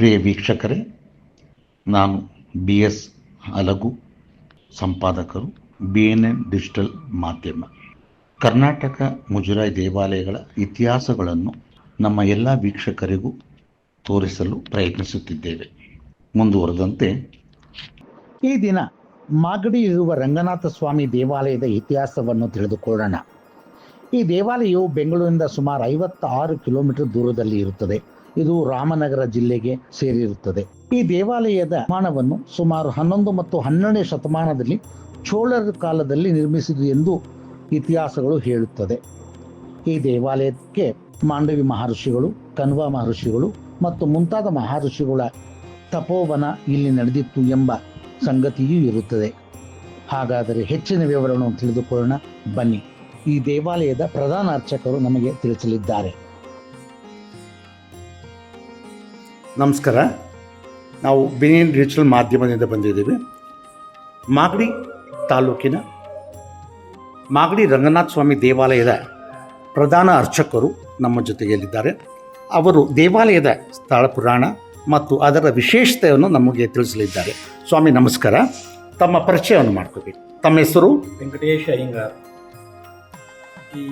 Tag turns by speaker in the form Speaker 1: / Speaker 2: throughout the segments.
Speaker 1: ಪ್ರಿಯ ವೀಕ್ಷಕರೇ, ನಾನು B S Alagu ಸಂಪಾದಕರು ಬಿ ಎನ್ ಎನ್ ಡಿಜಿಟಲ್ ಮಾಧ್ಯಮ. ಕರ್ನಾಟಕ ಮುಜರಾಯಿ ದೇವಾಲಯಗಳ ಇತಿಹಾಸಗಳನ್ನು ನಮ್ಮ ಎಲ್ಲ ವೀಕ್ಷಕರಿಗೂ ತೋರಿಸಲು ಪ್ರಯತ್ನಿಸುತ್ತಿದ್ದೇವೆ. ಮುಂದುವರೆದಂತೆ,
Speaker 2: ಈ ದಿನ ಮಾಗಡಿ ಇರುವ ರಂಗನಾಥ ಸ್ವಾಮಿ ದೇವಾಲಯದ ಇತಿಹಾಸವನ್ನು ತಿಳಿದುಕೊಳ್ಳೋಣ. ಈ ದೇವಾಲಯವು ಬೆಂಗಳೂರಿನಿಂದ ಸುಮಾರು ಐವತ್ತಾರು ಕಿಲೋಮೀಟರ್ ದೂರದಲ್ಲಿ ಇರುತ್ತದೆ. ಇದು ರಾಮನಗರ ಜಿಲ್ಲೆಗೆ ಸೇರಿರುತ್ತದೆ. ಈ ದೇವಾಲಯದ ನಿರ್ಮಾಣವನ್ನು ಸುಮಾರು ಹನ್ನೊಂದು ಮತ್ತು ಹನ್ನೆರಡನೇ ಶತಮಾನದಲ್ಲಿ ಚೋಳರ ಕಾಲದಲ್ಲಿ ನಿರ್ಮಿಸಿದ ಎಂದು ಇತಿಹಾಸಗಳು ಹೇಳುತ್ತದೆ. ಈ ದೇವಾಲಯಕ್ಕೆ ಮಾಂಡವಿ ಮಹರ್ಷಿಗಳು, ಕನ್ವ ಮಹರ್ಷಿಗಳು ಮತ್ತು ಮುಂತಾದ ಮಹರ್ಷಿಗಳ ತಪೋವನ ಇಲ್ಲಿ ನಡೆದಿತ್ತು ಎಂಬ ಸಂಗತಿಯೂ ಇರುತ್ತದೆ. ಹಾಗಾದರೆ ಹೆಚ್ಚಿನ ವಿವರವನ್ನು ತಿಳಿದುಕೊಳ್ಳೋಣ. ಬನ್ನಿ. ಈ ದೇವಾಲಯದ ಪ್ರಧಾನ ಅರ್ಚಕರು ನಮಗೆ ತಿಳಿಸಲಿದ್ದಾರೆ.
Speaker 3: ನಮಸ್ಕಾರ. ನಾವು ಬಿನಿಯನ್ ಡಿಜಿಟಲ್ ಮಾಧ್ಯಮದಿಂದ ಬಂದಿದ್ದೀವಿ. ಮಾಗಡಿ ತಾಲೂಕಿನ ಮಾಗಡಿ ರಂಗನಾಥ ಸ್ವಾಮಿ ದೇವಾಲಯದ ಪ್ರಧಾನ ಅರ್ಚಕರು ನಮ್ಮ ಜೊತೆಯಲ್ಲಿದ್ದಾರೆ. ಅವರು ದೇವಾಲಯದ ಸ್ಥಳ ಪುರಾಣ ಮತ್ತು ಅದರ ವಿಶೇಷತೆಯನ್ನು ನಮಗೆ ತಿಳಿಸಲಿದ್ದಾರೆ. ಸ್ವಾಮಿ, ನಮಸ್ಕಾರ. ತಮ್ಮ ಪರಿಚಯವನ್ನು ಮಾಡ್ಕೋಬೇಕು ತಮ್ಮ ಹೆಸರು?
Speaker 4: ವೆಂಕಟೇಶ ಅಯ್ಯಂಗಾರ್ ಈ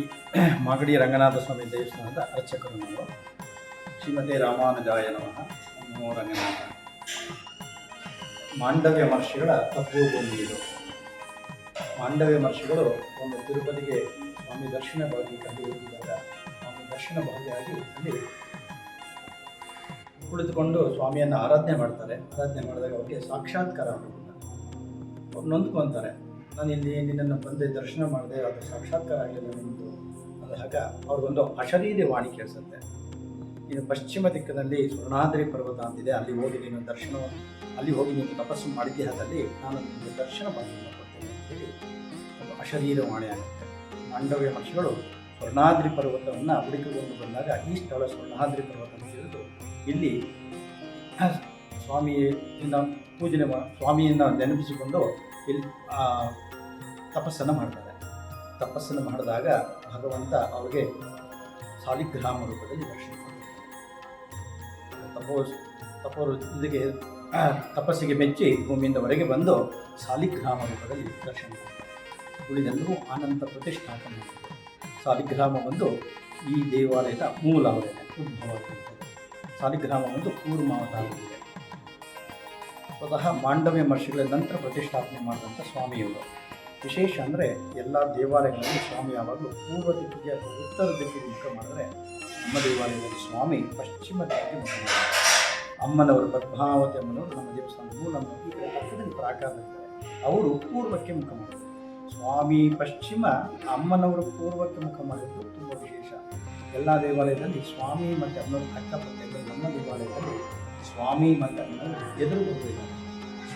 Speaker 4: ಮಾಗಡಿ ರಂಗನಾಥ ಸ್ವಾಮಿ ದೇವಸ್ಥಾನದ ಅರ್ಚಕರು ನಾವು. ಶ್ರೀಮತಿ ರಾಮಾನುಜಾಯ ನಮಃ. ಮಾಂಡವ್ಯ ಮಹರ್ಷಿಗಳ ಇದು. ಮಾಂಡವ್ಯ ಮಹರ್ಷಿಗಳು ಒಂದು ತಿರುಪತಿಗೆ ಸ್ವಾಮಿ ದರ್ಶನ ಭಾಗಿ ಕಂಡು ಸ್ವಾಮಿ ದರ್ಶನ ಭಾಗಿಯಾಗಿ ಅಲ್ಲಿ ಕುಳಿತುಕೊಂಡು ಸ್ವಾಮಿಯನ್ನು ಆರಾಧನೆ ಮಾಡ್ತಾರೆ. ಆರಾಧನೆ ಮಾಡಿದಾಗ ಅವರಿಗೆ ಸಾಕ್ಷಾತ್ಕಾರ ಅವ್ರು ನೊಂದ್ಕೊಂತಾರೆ. ನಾನು ಇಲ್ಲಿ ನಿನ್ನನ್ನು ಬಂದೆ ದರ್ಶನ ಮಾಡಿದೆ, ಅದು ಸಾಕ್ಷಾತ್ಕಾರ ಆಗಲಿಲ್ಲ ನಿಮ್ಮದು ಅಂದಾಗ ಅವ್ರಿಗೊಂದು ಅಶರೀರಿ ವಾಣಿ ಕೇಳಿಸುತ್ತೆ. ಇನ್ನು ಪಶ್ಚಿಮ ದಿಕ್ಕಿನಲ್ಲಿ ಸ್ವರ್ಣಾದ್ರಿ ಪರ್ವತ ಅಂತಿದೆ. ಅಲ್ಲಿ ಹೋಗಿ ನೀನು ದರ್ಶನ, ಅಲ್ಲಿ ಹೋಗಿ ನೀನು ತಪಸ್ಸು ಮಾಡಿದ್ಯಾದಲ್ಲಿ ನಾನು ನಿಮಗೆ ದರ್ಶನ ಭಾಗ್ಯವನ್ನು ಕೊಡ್ತೇನೆ ಒಂದು ಅಶರೀರ ವಾಣಿ ಆಗುತ್ತೆ ಮಾಂಡವ್ಯ ಮಹರ್ಷಿಗಳು ಸ್ವರ್ಣಾದ್ರಿ ಪರ್ವತವನ್ನು ಹುಡುಕಿಕೊಂಡು ಬಂದಾಗ ಈ ಸ್ಥಳ ಸ್ವರ್ಣಾದ್ರಿ ಪರ್ವತ ಅಂತ ಇಲ್ಲಿ ಸ್ವಾಮಿಯಿಂದ ಪೂಜನೆ ಸ್ವಾಮಿಯಿಂದ ನೆನಪಿಸಿಕೊಂಡು ಇಲ್ಲಿ ತಪಸ್ಸನ್ನು ಮಾಡ್ತಾರೆ. ತಪಸ್ಸನ್ನು ಮಾಡಿದಾಗ ಭಗವಂತ ಅವರಿಗೆ ಸಾಲಿಗ್ರಾಮ ರೂಪದಲ್ಲಿ ದರ್ಶನ ಕೊಡ್ತಾನೆ. ತಪೋ ತಪೋ ಇದಕ್ಕೆ ತಪಸ್ಸಿಗೆ ಮೆಚ್ಚಿ ಭೂಮಿಯಿಂದ ಹೊರಗೆ ಬಂದು ಸಾಲಿಗ್ರಾಮ ರೂಪದಲ್ಲಿ ದರ್ಶನ. ಉಳಿದೆಲ್ಲರೂ ಆನಂದ ಪ್ರತಿಷ್ಠಾಪನೆ. ಸಾಲಿಗ್ರಾಮ ಒಂದು ಈ ದೇವಾಲಯದ ಮೂಲ ಉದ್ಭವ. ಸಾಲಿಗ್ರಾಮ ಒಂದು ಕೂರ್ಮಾವತಾರವಿದೆ ಸ್ವತಃ ಮಾಂಡವ್ಯ ಮಹರ್ಷಿಗಳ ನಂತರ ಪ್ರತಿಷ್ಠಾಪನೆ ಮಾಡಿದಂಥ ಸ್ವಾಮಿಯವರು ವಿಶೇಷ ಅಂದರೆ ಎಲ್ಲ ದೇವಾಲಯಗಳಲ್ಲಿ ಸ್ವಾಮಿ ಯಾವಾಗಲೂ ಪೂರ್ವ ದಿಕ್ಕಿಗೆ ಉತ್ತರ ದಿಕ್ಕಿಗೆ ಮುಖ ಮಾಡಿದ್ರೆ ನಮ್ಮ ದೇವಾಲಯದಲ್ಲಿ ಸ್ವಾಮಿ ಪಶ್ಚಿಮ ದಿಕ್ಕಿಗೆ ಮುಖ ಮಾಡಿದ್ದಾರೆ. ಅಮ್ಮನವರು ಪದ್ಮಾವತಿ ಅಮ್ಮನವರು ನಮ್ಮ ದೇವಸ್ಥಾನ ಮೂಲ ಈ ಪಕ್ಕದಲ್ಲಿ ಅವರು ಪೂರ್ವಕ್ಕೆ ಮುಖ ಮಾಡಿದ್ದಾರೆ ಸ್ವಾಮಿ ಪಶ್ಚಿಮ, ಅಮ್ಮನವರು ಪೂರ್ವಕ್ಕೆ ಮುಖ ಮಾಡಿದ್ದು ತುಂಬ ವಿಶೇಷ. ಎಲ್ಲ ದೇವಾಲಯದಲ್ಲಿ ಸ್ವಾಮಿ ಮತ್ತು ಅಮ್ಮನವರು ಅಕ್ಕಪಕ್ಕ ನಮ್ಮ ದೇವಾಲಯದಲ್ಲಿ ಸ್ವಾಮಿ ಮತ್ತು ಅಮ್ಮನವರು ಎದುರು ಬರುತ್ತಿದ್ದಾರೆ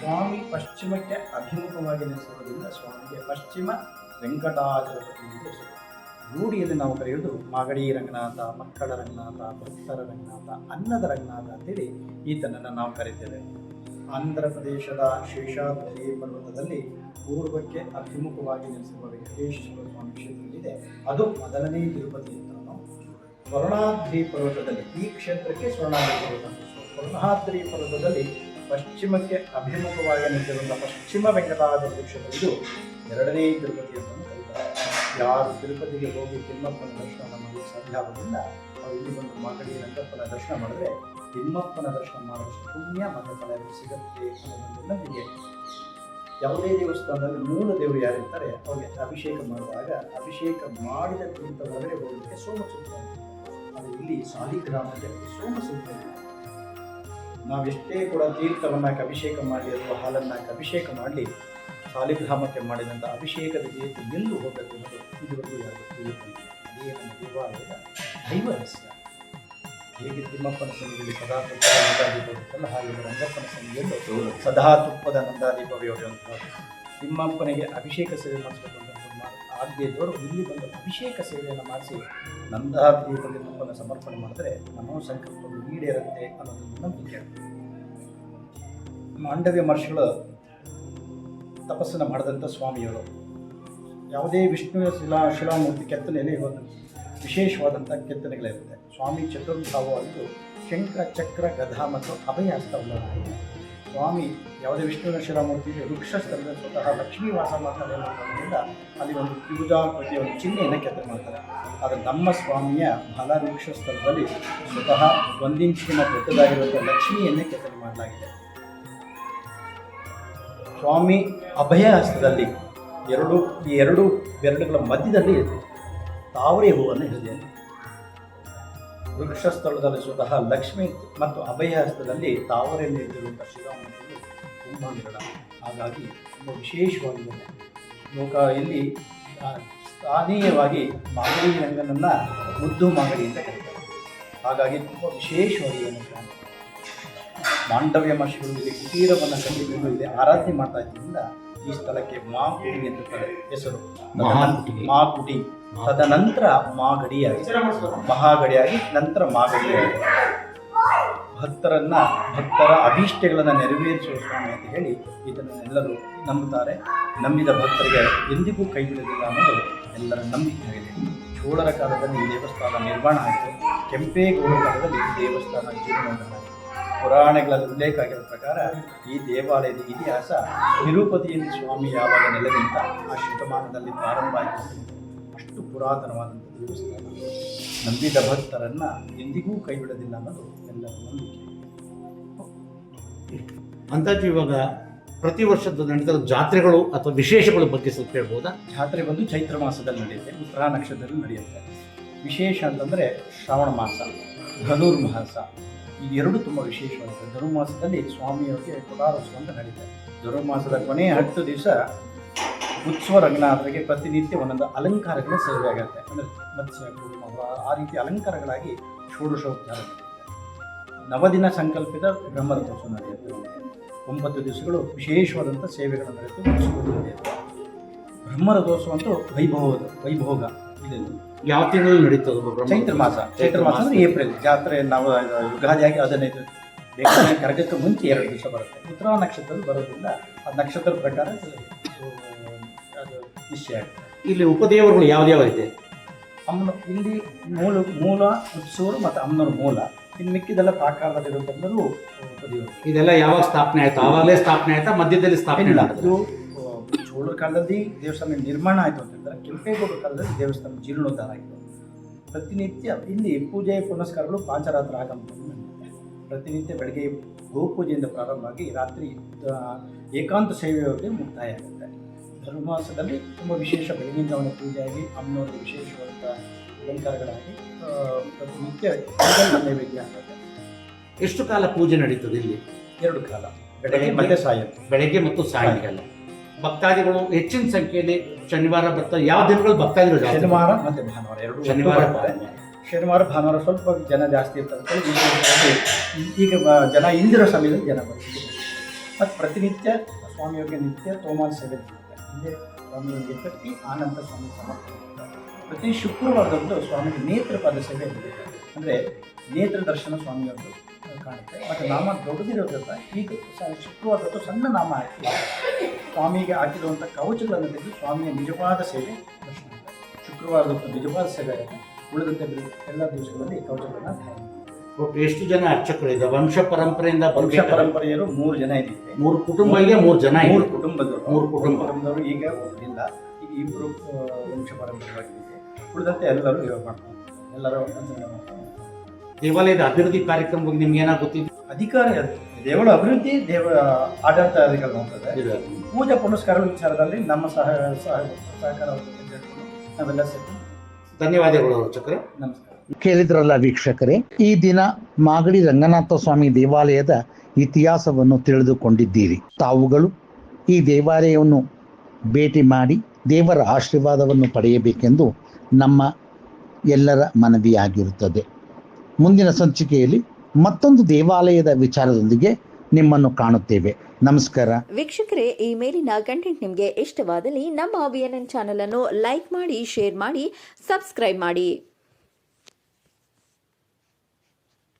Speaker 4: ಸ್ವಾಮಿ ಪಶ್ಚಿಮಕ್ಕೆ ಅಭಿಮುಖವಾಗಿ ನಿಲ್ಲಿಸುವುದರಿಂದ ಸ್ವಾಮಿಗೆ ಪಶ್ಚಿಮ ವೆಂಕಟಾಚಲಪತಿ ಎಂದು ಹೆಸರು ರೂಢಿಯಲ್ಲಿ ನಾವು ಕರೆಯುವುದು ಮಾಗಡಿ ರಂಗನಾಥ, ಮಕ್ಕಳ ರಂಗನಾಥ, ಭಕ್ತರ ರಂಗನಾಥ, ಅನ್ನದ ರಂಗನಾಥ ಅಂತೇಳಿ ಈತನನ್ನು ನಾವು ಕರಿತೇವೆ. ಆಂಧ್ರ ಪ್ರದೇಶದ ಶೇಷಾದ್ರಿ ಪರ್ವತದಲ್ಲಿ ಪೂರ್ವಕ್ಕೆ ಅಭಿಮುಖವಾಗಿ ನೆಲೆಸಿರುವ ವೆಂಕಟೇಶ್ವರ ಸ್ವಾಮಿ ಕ್ಷೇತ್ರವಿದೆ ಅದು ಮೊದಲನೇ ತಿರುಪತಿ ಅಂತ ನಾವು ಸ್ವರ್ಣಾದ್ರಿ ಪರ್ವತದಲ್ಲಿ ಈ ಕ್ಷೇತ್ರಕ್ಕೆ ಸ್ವರ್ಣಾದ್ರಿ ಪರ್ವತ. ಸ್ವರ್ಣಾದ್ರಿ ಪರ್ವತದಲ್ಲಿ ಪಶ್ಚಿಮಕ್ಕೆ ಅಭಿಮುಖವಾಗಿ ನಿಂತಿರುವಂಥ ಪಶ್ಚಿಮ ವೆಂಕಟಾಚಲ ಕ್ಷೇತ್ರ ಇದು ಎರಡನೇ ತಿರುಪತಿ ಅಂತ ಕರೀತಾರೆ ಯಾರು ತಿರುಪತಿಗೆ ಹೋಗಿ ತಿಮ್ಮಪ್ಪನ ದರ್ಶನ ಮಾಡಲು ಸಾಧ್ಯ ಆಗೋದ್ರಿಂದ ನಾವು ಇಲ್ಲಿ ಬಂದು ಮಾಗಡಿ ರಂಗಪ್ಪನ ದರ್ಶನ ಮಾಡಿದ್ರೆ ತಿಮ್ಮಪ್ಪನ ದರ್ಶನ ಮಾಡೋಷ್ಟು ಪುಣ್ಯ ಮತ್ತು ಫಲ ಸಿಗುತ್ತೆ ಅನ್ನೋದನ್ನು ನಂಬಿಕೆ ಯಾವುದೇ ದೇವಸ್ಥಾನದಲ್ಲಿ ಮೂಲ ದೇವರು ಯಾರಿರ್ತಾರೆ, ಅವರಿಗೆ ಅಭಿಷೇಕ ಮಾಡುವಾಗ ಅಭಿಷೇಕ ಮಾಡಿದ ಕುರಿತ ಒಳಗಡೆ ಹೋಗಲಿಕ್ಕೆ ಸೋಮಸೂತ್ರ ಅದು ಇಲ್ಲಿ ಸಾಲಿಗ್ರಾಮದಲ್ಲಿ ಸೋಮಸೂತ್ರ. ನಾವೆಷ್ಟೇ ಕೂಡ ತೀರ್ಥವನ್ನು ಅಭಿಷೇಕ ಮಾಡಿ ಅಥವಾ ಹಾಲನ್ನು ಅಭಿಷೇಕ ಮಾಡಲಿ ಸಾಲಿಗ್ರಾಮಕ್ಕೆ ಮಾಡಿದಂಥ ಅಭಿಷೇಕದ ಜೀವಿತ ನಿಲ್ಲು ಹೋಗಬೇಕು ಅನ್ನೋದು ಇದುವರೆಗೂ ಯಾರು ತಿಳಿಯುತ್ತಿಲ್ಲ. ಅದೇ ನಮ್ಮ ದೇವಾಲಯದ ದೈವ ಹೇಗೆ ತಿಮ್ಮಪ್ಪನ ಸನ್ನಿಧಿಯಲ್ಲಿ ಸದಾ ತುಪ್ಪದ ನಂದಾದೀಪ ಹಾಗೆ ರಂಗಪ್ಪನ ಸನ್ನಿಧಿಯಲ್ಲೂ ಸದಾ ತುಪ್ಪದ ನಂದಾದೀಪವೇ ಹೊಡೆಯುವಂತಹ ತಿಮ್ಮಪ್ಪನಿಗೆ ಅಭಿಷೇಕ ಸೇವೆ ಮಾಡಿಸಬೇಕು ಅಂತ ಆಗದೇ ಇಲ್ಲಿ ಬಂದು ಅಭಿಷೇಕ ಸೇವೆಯನ್ನು ಮಾಡಿಸಿ ನಂತಹ ದೇವರಿಗೆ ನಮ್ಮನ್ನು ಸಮರ್ಪಣೆ ಮಾಡಿದ್ರೆ ನಮ್ಮ ಸಂಕಲ್ಪವನ್ನು ಈಡೇರುತ್ತೆ ಅನ್ನೋದನ್ನು ನಂಬಿಕೆ ಮಾಂಡವ್ಯ ಮಹರ್ಷಿಗಳು ತಪಸ್ಸನ್ನು ಮಾಡಿದಂಥ ಸ್ವಾಮಿಗಳು. ಯಾವುದೇ ವಿಷ್ಣುವಿನ ಶಿಲಾ ಶಿಲಾಮೂರ್ತಿ ಕೆತ್ತನೆಯಲ್ಲಿ ಒಂದು ವಿಶೇಷವಾದಂಥ ಕೆತ್ತನೆಗಳಿರುತ್ತೆ. ಸ್ವಾಮಿ ಚತುರ್ಭಾವವಾಗಿದ್ದು ಶಂಖ ಚಕ್ರ ಗದಾ ಮತ್ತು ಉಳ್ಳವನಾಗಿ ಸ್ವಾಮಿ, ಯಾವುದೇ ವಿಷ್ಣುವಿನ ಶಿಲಾಮೂರ್ತಿ ವೃಕ್ಷಸ್ಥಳದ ಸ್ವತಃ ಲಕ್ಷ್ಮೀ ವಾಸ ಮಾಡ್ತಾರೆ ಅಲ್ಲಿ ಒಂದು ತ್ರಿಭುಜಾಕೃತಿಯ ಒಂದು ಚಿಹ್ನೆಯನ್ನು ಕೆತ್ತನೆ ಮಾಡ್ತಾರೆ. ಆದರೆ ನಮ್ಮ ಸ್ವಾಮಿಯ ಬಲ ವೃಕ್ಷ ಸ್ಥಳದಲ್ಲಿ ಸ್ವತಃ ಒಂದಿಂಚಿನ ದೊಡ್ಡದಾಗಿರುವಂಥ ಲಕ್ಷ್ಮಿಯನ್ನೇ ಕೆತ್ತನೆ ಮಾಡಲಾಗಿದೆ. ಸ್ವಾಮಿ, ಅಭಯ ಹಸ್ತದಲ್ಲಿ ಎರಡು, ಈ ಎರಡು ಬೆರಳುಗಳ ಮಧ್ಯದಲ್ಲಿ ತಾವರೆ ಹೂವನ್ನು ಹಿಡಿದಿದೆ ವೃಕ್ಷ ಸ್ಥಳದಲ್ಲಿ ಸ್ವತಃ ಲಕ್ಷ್ಮಿ ಮತ್ತು ಅಭಯಹಸ್ತದಲ್ಲಿ ತಾವರೆ ನೀಡಿರುವಂಥ ಶಿಲಾಮೂರ್ತಿಗಳು ತುಂಬ ಹಾಗಾಗಿ ತುಂಬ ವಿಶೇಷವಾಗಿದೆ ಲೋಕ ಇಲ್ಲಿ ಸ್ಥಾನೀಯವಾಗಿ ಮಾಗಡಿ ರಂಗನನ್ನು ಮುದ್ದು ಮಾಗಡಿ ಅಂತ ಕರೀತಾರೆ. ಹಾಗಾಗಿ ತುಂಬ ವಿಶೇಷವಾಗಿ. ಮಾಂಡವ್ಯ ಮಹರ್ಷಿಗಳು ಇಲ್ಲಿ ಕುಟೀರವನ್ನು ಕಟ್ಟಿಕೊಂಡು ಇಲ್ಲಿ ಆರಾಧನೆ ಮಾಡ್ತಾ ಇದ್ದರಿಂದ ಈ ಸ್ಥಳಕ್ಕೆ ಮಾಗುಡಿ ಎಂದು ಹೆಸರು. ಮಾಗುಡಿ ತದನಂತರ ಮಾಗಡಿಯಾಗಿ. ಮಹಾಗಡಿಯಾಗಿ ನಂತರ ಮಾಗಡಿಯಾಗಿ. ಭಕ್ತರನ್ನ ಭಕ್ತರ ಅಭೀಷ್ಟಗಳನ್ನು ನೆರವೇರಿಸುವ ಸ್ವಾಮಿ ಅಂತ ಹೇಳಿ ಇದನ್ನೆಲ್ಲರೂ ನಂಬುತ್ತಾರೆ. ನಂಬಿದ ಭಕ್ತರಿಗೆ ಎಂದಿಗೂ ಕೈ ಬಿಡುವುದಿಲ್ಲ ಅನ್ನೋದು ಎಲ್ಲರ ನಂಬಿಕೆ ಆಗಿದೆ ಚೋಳರ ಕಾಲದಲ್ಲಿ ಈ ದೇವಸ್ಥಾನ ನಿರ್ಮಾಣ ಆಯಿತು. ಕೆಂಪೇಗೌಡ ಕಾಲದಲ್ಲಿ ದೇವಸ್ಥಾನ ಜೀರ್ಣೋದ್ಧಾರ ಆಯಿತು ಪುರಾಣಗಳಲ್ಲಿ ಉಲ್ಲೇಖ ಆಗಿರೋ ಪ್ರಕಾರ ಈ ದೇವಾಲಯದ ಇತಿಹಾಸ ತಿರುಪತಿಯಲ್ಲಿ ಸ್ವಾಮಿ ಯಾವಾಗ ನೆಲೆಗಿಂತ ಆ ಶತಮಾನದಲ್ಲಿ ಪ್ರಾರಂಭ ಆಯಿತು. ಅಷ್ಟು ಪುರಾತನವಾದಂಥ ದೇವಸ್ಥಾನ. ನಂಬಿದ ಭಕ್ತರನ್ನು ಎಂದಿಗೂ ಕೈ ಬಿಡೋದಿಲ್ಲ ಅನ್ನೋದು ಎಲ್ಲರ ನಂಬಿಕೆ.
Speaker 3: ಅಂದಾಜು ಇವಾಗ ಪ್ರತಿ ವರ್ಷದ ನಡೆದ ಜಾತ್ರೆಗಳು ಅಥವಾ ವಿಶೇಷಗಳ ಬಗ್ಗೆ ಸ್ವಲ್ಪ ಹೇಳ್ಬೋದಾ?
Speaker 4: ಜಾತ್ರೆ ಬಂದು ಚೈತ್ರ ಮಾಸದಲ್ಲಿ ನಡೆಯುತ್ತೆ ಉತ್ತರ ನಕ್ಷತ್ರದಲ್ಲಿ ನಡೆಯುತ್ತೆ. ವಿಶೇಷ ಅಂತಂದರೆ ಶ್ರಾವಣ ಮಾಸ ಧನುರ್ಮಾಸ ಈ ಎರಡು ತುಂಬ ವಿಶೇಷವಾಗಿದೆ. ಧನುರ್ಮಾಸದಲ್ಲಿ ಸ್ವಾಮಿಯವರಿಗೆ ಕುಟಾರೋತ್ಸವ ಅಂತ ನಡೀತಾರೆ ಧನುರ್ಮಾಸದ ಕೊನೆಯ ಹತ್ತು ದಿವಸ ಉತ್ಸವ ರಂಗನಾಥರಿಗೆ ಪ್ರತಿನಿತ್ಯ ಒಂದೊಂದು ಅಲಂಕಾರಗಳ ಸೇವೆ ಆಗುತ್ತೆ. ಅಂದರೆ ಮತ್ಸ್ಯ ಆ ರೀತಿ ಅಲಂಕಾರಗಳಾಗಿ ಷೋಡಶೋಪಚಾರ ನವದಿನ ಸಂಕಲ್ಪಿತ ಬ್ರಹ್ಮರಥೋತ್ಸವ ನಡೆಯುತ್ತೆ ಒಂಬತ್ತು ದಿವಸಗಳು ವಿಶೇಷವಾದಂಥ ಸೇವೆಗಳನ್ನು ನಡೆಯುತ್ತೆ ಬ್ರಹ್ಮರಥೋತ್ಸವ ಅಂತೂ ವೈಭವ ವೈಭೋಗ.
Speaker 3: ಯಾವ ತಿಂಗಳು ನಡೀತದೆ
Speaker 4: ಚೈತ್ರ ಮಾಸ. ಚೈತ್ರ ಮಾಸ ಅಂದ್ರೆ ಏಪ್ರಿಲ್. ಜಾತ್ರೆ ನಾವು ಯುಗಾದಿಯಾಗಿ ಹದಿನೈದು ಕರಗಕ್ಕೆ ಮುಂಚೆ ಎರಡು ದಿವಸ ಬರುತ್ತೆ. ಉತ್ತರ ನಕ್ಷತ್ರ ಬರೋದ್ರಿಂದ ಆ ನಕ್ಷತ್ರ ಪ್ರಕಾರ ಅದು ಅದು ನಿಶ್ಚಯ ಆಗ್ತದೆ.
Speaker 3: ಇಲ್ಲಿ ಉಪದೇವರುಗಳು ಯಾವ್ದ್ಯಾವ ಇದೆ?
Speaker 4: ಅಮ್ಮನ ಇಲ್ಲಿ ಮೂಲ ಮೂಲ ಉತ್ಸವರು ಮತ್ತು ಅಮ್ಮನವ್ರ ಮೂಲ. ಇನ್ನು ಮಿಕ್ಕಿದೆಲ್ಲ ಪ್ರಾಕಾರದಲ್ಲಿರುವಂಥದ್ದು ಉಪದೇವರು
Speaker 3: ಇದೆಲ್ಲ ಯಾವಾಗ ಸ್ಥಾಪನೆ ಆಯ್ತು? ಆವಾಗಲೇ ಸ್ಥಾಪನೆ ಆಯ್ತಾ? ಮಧ್ಯದಲ್ಲಿ ಸ್ಥಾಪನೆ
Speaker 4: ಇಲ್ಲ. ಇದು ಚೋಳರ ಕಾಲದಲ್ಲಿ ದೇವಸ್ಥಾನ ನಿರ್ಮಾಣ ಆಯಿತು ಅಂತಂದರೆ ಕೆಂಪೇಗೌಡರ ಕಾಲದಲ್ಲಿ ದೇವಸ್ಥಾನ ಜೀರ್ಣೋದ್ಧಾರ ಆಯಿತು. ಪ್ರತಿನಿತ್ಯ ಇಲ್ಲಿ ಪೂಜೆ ಪುನಸ್ಕಾರಗಳು ಪಾಂಚರಾತ್ರ ಆಗಮನ ಪ್ರತಿನಿತ್ಯ ಬೆಳಗ್ಗೆ ಗೋಪೂಜೆಯಿಂದ ಪ್ರಾರಂಭವಾಗಿ ರಾತ್ರಿ ಏಕಾಂತ ಸೇವೆಯವರೆಗೆ ಮುಕ್ತಾಯ ಆಗುತ್ತೆ ಧರ್ಮಾಸದಲ್ಲಿ ತುಂಬ ವಿಶೇಷ ಬೆಳಗಿನ ಜಾವನ ಪೂಜೆಯಾಗಿ ಅಮ್ಮನವ್ರಿಗೆ ವಿಶೇಷವಾದಂಥ ಅಲಂಕಾರಗಳಾಗಿ ಪ್ರತಿನಿತ್ಯ ನೈವೇದ್ಯ ಆಗುತ್ತೆ.
Speaker 3: ಎಷ್ಟು ಕಾಲ ಪೂಜೆ ನಡೀತದೆ ಇಲ್ಲಿ?
Speaker 4: ಎರಡು ಕಾಲ. ಬೆಳಗ್ಗೆ ಮತ್ತೆ ಸಾಯಂಕಾಲ.
Speaker 3: ಬೆಳಗ್ಗೆ ಮತ್ತು ಸಾಯಂಕಾಲ. ಭಕ್ತಾದಿಗಳು ಹೆಚ್ಚಿನ ಸಂಖ್ಯೆಯಲ್ಲಿ ಶನಿವಾರ ಬರ್ತಾರೆ. ಯಾವ ದಿನಗಳು ಭಕ್ತಾದಿಗಳು
Speaker 4: ಶನಿವಾರ ಮತ್ತೆ ಭಾನುವಾರ ಎರಡು
Speaker 3: ಶನಿವಾರ.
Speaker 4: ಶನಿವಾರ ಭಾನುವಾರ ಸ್ವಲ್ಪ ಜನ ಜಾಸ್ತಿ ಇರ್ತಾರೆ. ಈಗ ಜನ ಇಂದಿರೋ ಸಮಯದಲ್ಲಿ ಜನ ಬರ್ತಾರೆ. ಮತ್ತು ಪ್ರತಿನಿತ್ಯ ಸ್ವಾಮಿಯವರಿಗೆ ನಿತ್ಯ ತೋಮಾನ್ ಸೇವೆ ಹಿಂದೆ ಸ್ವಾಮಿಯವರಿಗೆ ಕಟ್ಟಿ ಆನಂದ ಸ್ವಾಮಿ ಸಮರ್ಪಣೆ. ಪ್ರತಿ ಶುಕ್ರವಾರದಂದು ಸ್ವಾಮಿಗೆ ನೇತ್ರಪಾದ ಸೇವೆ ಇರುತ್ತೆ. ಅಂದರೆ ನೇತ್ರ ದರ್ಶನ ಸ್ವಾಮಿಯವ್ರದ್ದು ಕಾಣುತ್ತೆ. ಮತ್ತು ನಾಮ ದೊಡ್ಡದಿರೋದ್ರಿಂದ ಈಗ ಶುಕ್ರವಾರದ್ದು ಸಣ್ಣ ನಾಮ ಹಾಕಿ ಸ್ವಾಮಿಗೆ ಹಾಕಿರುವಂಥ ಕವಚಗಳನ್ನು ತೆಗೆದು ಸ್ವಾಮಿಯ ನಿಜವಾದ ಸೇವೆ ದರ್ಶನ ಶುಕ್ರವಾರದೊತ್ತು ನಿಜವಾದ ಸೇವೆ ಆಗುತ್ತೆ. ಉಳಿದಂತೆ ಎಲ್ಲ ದಿವಸಗಳಲ್ಲಿ ಕವಚಗಳನ್ನು ಒಬ್ಬ ಮಾಡ್ತಾರೆ.
Speaker 3: ಎಷ್ಟು ಜನ ಇದ್ದ ವಂಶ ಪರಂಪರೆಯಿಂದ
Speaker 4: ವಂಶ ಪರಂಪರೆಯರು ಮೂರು ಜನ ಇದ್ದಾರೆ
Speaker 3: ಮೂರು ಕುಟುಂಬಗಳಿಗೆ ಮೂರು ಜನ.
Speaker 4: ಮೂರು ಕುಟುಂಬದವರು.
Speaker 3: ಮೂರು ಕುಟುಂಬ.
Speaker 4: ಕುಟುಂಬದವರು ಈಗ ಇಲ್ಲ ಈಗ ಇಬ್ಬರು ವಂಶ ಪರಂಪರೆಯಾಗಿದೆ ಉಳಿದಂತೆ ಎಲ್ಲರೂ ಇವಾಗ ಮಾಡ್ತಾರೆ. ಎಲ್ಲರೂ ಮಾಡ್ತಾರೆ.
Speaker 3: ದೇವಾಲಯದ ಅಭಿವೃದ್ಧಿ ಕಾರ್ಯಕ್ರಮ ಬಗ್ಗೆ ನಿಮ್ಗೆ ಏನಾದ್ರು ಗೊತ್ತಿದೆ
Speaker 4: ಅಧಿಕಾರ ದೇವಳ ಅಭಿವೃದ್ಧಿ ದೇವ ಆಡಳಿತ ಅಧಿಕಾರ ನೋಡ್ತದೆ ಪೂಜಾ ಪುನಸ್ಕಾರಗಳ ವಿಚಾರದಲ್ಲಿ ನಮ್ಮ ಸಹ ಸಹ ಸಹಕಾರ ನಾವೆಲ್ಲ ಸೇರಿ
Speaker 3: ಧನ್ಯವಾದಗಳು ಚಕ್ರ
Speaker 4: ನಮಸ್ಕಾರ.
Speaker 2: ಕೇಳಿದ್ರಲ್ಲ ವೀಕ್ಷಕರೇ ಈ ದಿನ ಮಾಗಡಿ ರಂಗನಾಥ ಸ್ವಾಮಿ ದೇವಾಲಯದ ಇತಿಹಾಸವನ್ನು ತಿಳಿದುಕೊಂಡಿದ್ದೀರಿ. ತಾವುಗಳು ಈ ದೇವಾಲಯವನ್ನು ಭೇಟಿ ಮಾಡಿ ದೇವರ ಆಶೀರ್ವಾದವನ್ನು ಪಡೆಯಬೇಕೆಂದು ನಮ್ಮ ಎಲ್ಲರ ಮನವಿಯಾಗಿರುತ್ತದೆ. ಮುಂದಿನ ಸಂಚಿಕೆಯಲ್ಲಿ ಮತ್ತೊಂದು ದೇವಾಲಯದ ವಿಚಾರದೊಂದಿಗೆ ನಿಮ್ಮನ್ನು ಕಾಣುತ್ತೇವೆ. ನಮಸ್ಕಾರ.
Speaker 5: ವೀಕ್ಷಕರೇ ಈ ಮೇಲಿನ ಕಂಟೆಂಟ್ ನಿಮಗೆ ಇಷ್ಟವಾದಲ್ಲಿ ನಮ್ಮ ವಿ ಎನ್ ಎನ್ ಅನ್ನು ಲೈಕ್ ಮಾಡಿ ಶೇರ್ ಮಾಡಿ ಸಬ್ಸ್ಕ್ರೈಬ್ ಮಾಡಿ.